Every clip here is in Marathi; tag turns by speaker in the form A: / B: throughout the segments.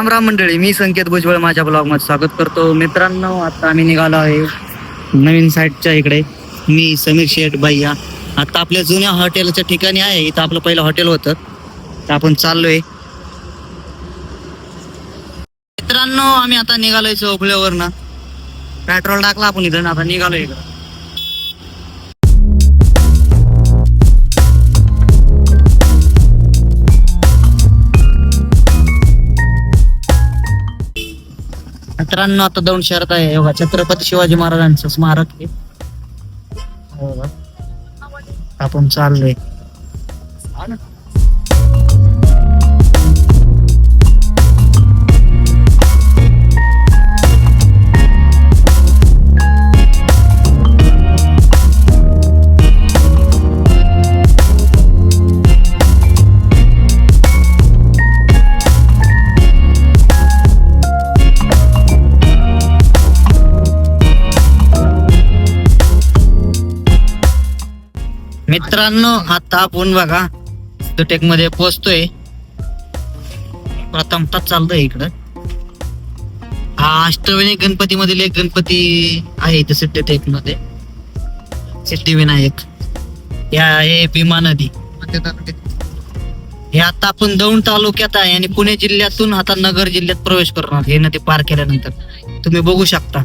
A: राम राम मंडळी मी संकेत भुजबळ माझ्या ब्लॉगमध्ये स्वागत करतो. मित्रांनो आता आम्ही निघालो आहे नवीन साईटच्या इकडे. मी समीर शेठ भैया. आता आपल्या जुन्या हॉटेलच्या ठिकाणी आहे. इथं आपलं पहिलं हॉटेल होतं. तर आपण चाललोय. मित्रांनो आम्ही आता निघालोय चौकल्यावरनं पेट्रोल टाकला आपण इथं आता निघालोय इकडं. मित्रांनो आता दोन शहरात आहे. बघा छत्रपती शिवाजी महाराजांचं स्मारक आहे. हो आपण चाललोय. मित्रांनो आता आपण बघा टेकमध्ये पोहोचतोय. प्रथम तास चालतोय इकडं. हा अष्टविनायक गणपती मधील एक गणपती आहे इथे सिद्धटेकमध्ये सिद्धिविनायक. या आहे भीमा नदी. हे आता आपण दौंड तालुक्यात आहे आणि पुणे जिल्ह्यातून आता नगर जिल्ह्यात प्रवेश करणार. हे नदी पार केल्यानंतर. तुम्ही बघू शकता.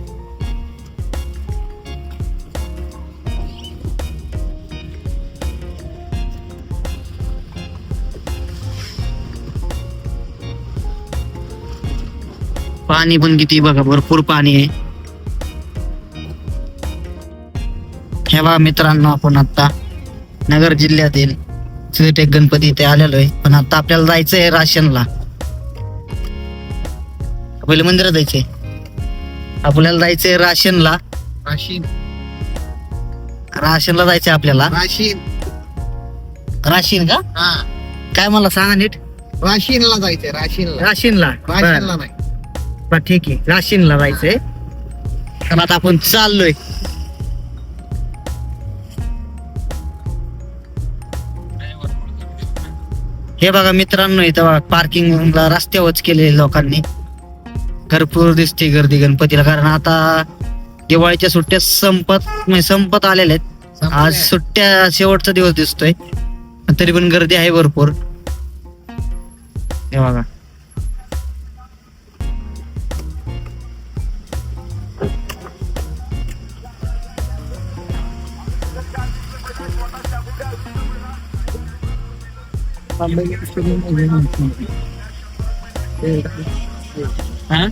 A: पाणी पण किती बघा भरपूर पाणी आहे. हे बघा मित्रांनो आपण आता नगर जिल्ह्यातील सिटेक गणपती इथे आलेलो आहे. पण आता आपल्याला जायचं आहे राशनला. पहिले मंदिरात जायचंय. आपल्याला जायचंय राशनला.
B: राशीन.
A: राशनला जायचंय आपल्याला.
B: राशीन.
A: राशीन का?
B: हा.
A: काय मला सांगा नीट.
B: राशीनला जायचंय राशीनला.
A: राशीनला.
B: राशीनला नाही.
A: बरं, ठीक आहे राशीनला जायचंय. तर आता आपण चाललोय. हे बघा मित्रांनो इथं पार्किंगला रस्त्यावरच केले लोकांनी. भरपूर दिसते गर्दी गणपतीला कारण आता दिवाळीच्या सुट्ट्या संपत म्हणजे संपत आलेल्या आहेत. आज सुट्ट्या शेवटचा दिवस दिसतोय. तरी पण गर्दी आहे भरपूर. हे बघा. हा?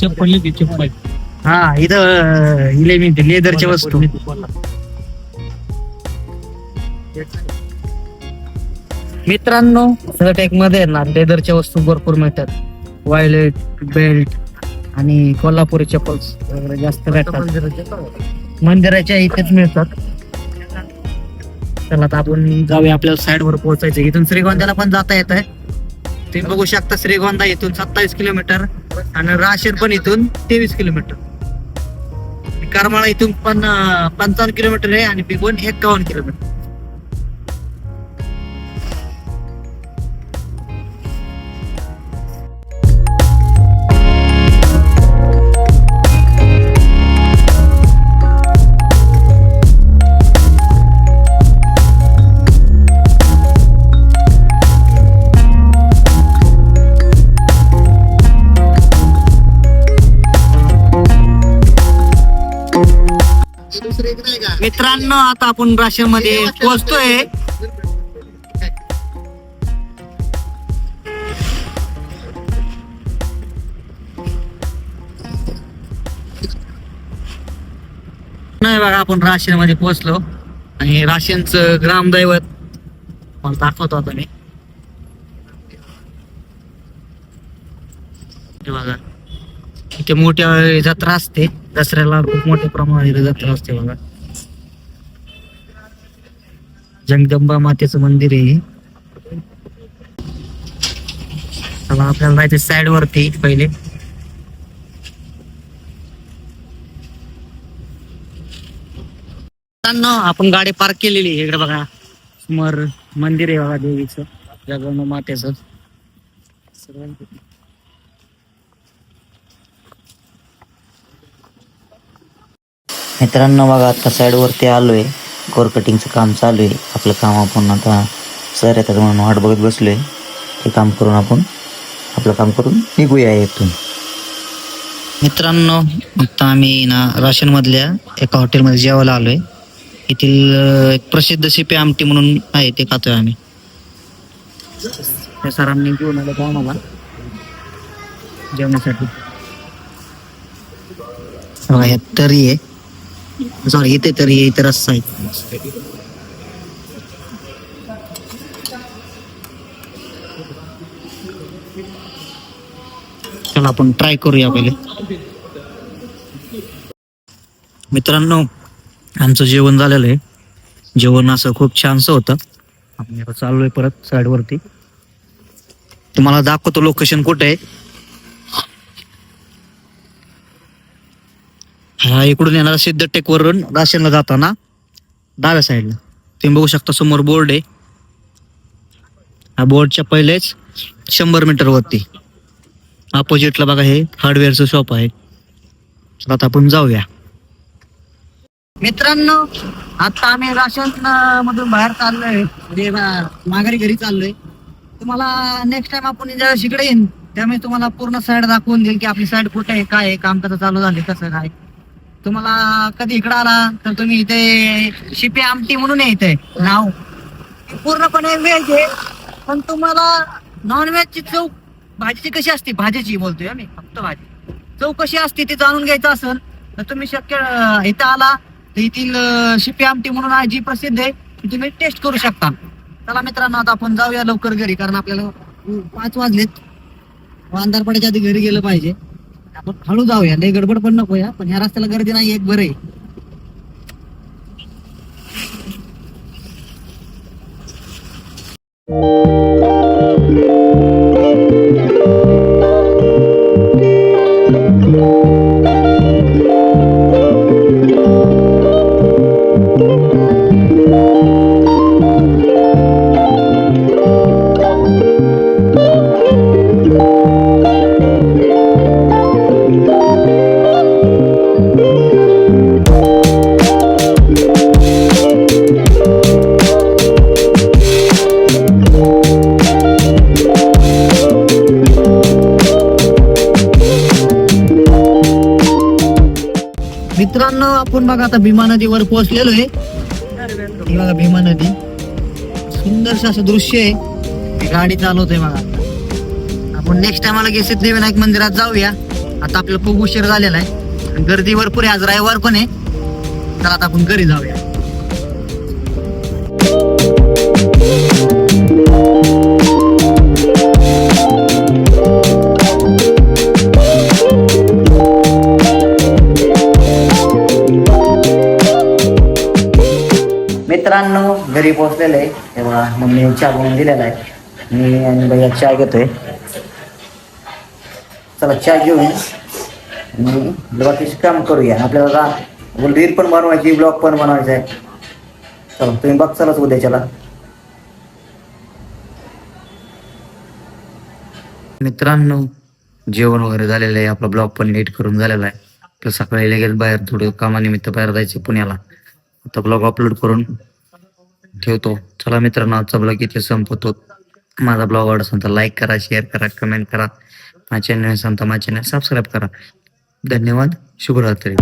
C: चप्पल ती चप्पल.
A: हा इथं इले मी लेदरच्या वस्तू. मित्रांनो टेकमध्ये ना लेदरच्या वस्तू भरपूर मिळतात. वायलेट बेल्ट आणि कोल्हापुरी चप्पल्स वगैरे जास्त भेटतात. मंदिराच्या इथेच मिळतात. त्याला आता आपण जाऊया आपल्याला साईड वर पोहोचायचं. इथून श्रीगोंद्याला पण जाता येत आहे तुम्ही बघू शकता श्रीगोंदा इथून सत्तावीस किलोमीटर आणि राशीर पण इथून तेवीस किलोमीटर. करमाळा इथून पण पंचावन्न किलोमीटर आहे आणि बिगवण एकावन्न किलोमीटर. मित्रांनो आता आपण राशीरमध्ये पोहोचतोय. नाही बघा आपण राशीन मध्ये पोहोचलो. आणि राशीनचं ग्रामदैवत मला दाखवतो आता मी. हे बघा. इथे मोठ्या जत्रा असते दसऱ्याला खूप मोठ्या प्रमाणात इथे जत्रा असते बघा. जगदंबा मातेचं मंदिर आहे चला आपल्याला जायचं साईड वरती पहिले. आपण गाडी पार्क केलेली आहे. इकडे बघा. समोर मंदिर आहे बघा देवीचं जगदंबा मातेच. मित्रांनो बघा आता साईड वरती आलोय. कोर कटिंगचं काम चालू आहे. आपलं काम आपण आता सर येतात म्हणून वाट बघत बसलो आहे ते काम करून आपण आपलं काम करून निघूया इथून. मित्रांनो आता आम्ही ना राशनमधल्या एका हॉटेलमध्ये जेवायला आलो आहे येथील एक प्रसिद्ध शिपे आमटी म्हणून आहे ते खातोय आम्ही. त्या सरांनी घेऊन आलं का आम्हाला. जेवणासाठी. बघा ह्या तरी आहे. सॉरी इथे तर आहे इथे रस्सा आहे चला आपण ट्राय करूया पहिले. मित्रांनो आमचं जेवण झालेलं आहे. जेवण असं खूप छानसं होतं. आपण चालू चाललोय परत साईड वरती. तुम्हाला दाखवतो लोकेशन कुठे आहे. हा इकडून येणारा सिद्ध टेकवरून राशनला जाताना डाव्या साईडला. तुम्ही बघू शकता समोर बोर्ड आहे. हा बोर्डच्या पहिलेच शंभर मीटर वरती. अपोजिटला बघा हे हार्डवेअरचं शॉप आहे. तर आता आपण जाऊया. मित्रांनो आता आम्ही राशन मधून बाहेर चाललोय. म्हणजे माघारी घरी चाललोय. तुम्हाला नेक्स्ट टाइम आपण ज्या इकडे येईन त्यामुळे तुम्हाला पूर्ण साईड दाखवून देईल की आपली साईड कुठे आहे काय आहे काम कसं चालू झाले कसं काय. तुम्हाला कधी इकडे आला तर तुम्ही इथे शिपे आमटी म्हणून आहे इथे नाव. पूर्णपणे व्हेज आहे पण तुम्हाला नॉनव्हेजची चव भाजीची कशी असते? भाजीची बोलतोय आम्ही फक्त भाजी. चव कशी असते ती जाणून घ्यायचं असेल तर तुम्ही शक्य इथं आला तर येथील शिपे आमटी म्हणून आहे जी प्रसिद्ध आहे ती तुम्ही टेस्ट करू शकता. चला मित्रांनो आता आपण जाऊया लवकर घरी कारण आपल्याला पाच वाजलेत. अंधार आधी घरी गेलं पाहिजे. आपण हळू जाऊया. लय गडबड पण नको या पण ह्या रस्त्याला गर्दी नाही एक बरे आहे. मित्रांनो आपण बघा आता भीमा नदीवर पोहोचलेलो आहे. बघा भीमा नदी. सुंदरस असं दृश्य आहे. गाडी चालवतोय बघा. आपण नेक्स्ट टाइम गेले सिद्धिविनायक मंदिरात जाऊया. आता आपल्याला खूप उशीर झालेला आहे. गर्दी भरपूर आहे. आज रविवार पण आहे. तर आता आपण घरी जाऊया. मित्रांनो घरी पोहोचलेलं आहे. तेव्हा मम्मी चहा बनवून दिलेला आहे. मी आणि भैया चहा घेतोय. चला चहा घेऊन आणि बाकीचे काम करूया. आपल्याला रील पण बनवायची ब्लॉग पण बनवायचा आहे चला तुम्ही बघ चलाच उद्याच्याला. मित्रांनो जेवण वगैरे झालेलं आहे. आपला ब्लॉग पण नीट करून झालेला आहे. तर सकाळी लगेच बाहेर थोडं कामानिमित्त बाहेर जायचं पुण्याला. आता ब्लॉग अपलोड करून ठेवतो. चला मित्रांनो आजचा ब्लॉग इथे संपवतो. माझा ब्लॉग आवडत असेल तर लाईक करा शेअर करा कमेंट करा. माझ्या चॅनल असेल माझ्या चॅनल सबस्क्राईब करा. धन्यवाद. शुभरात्री.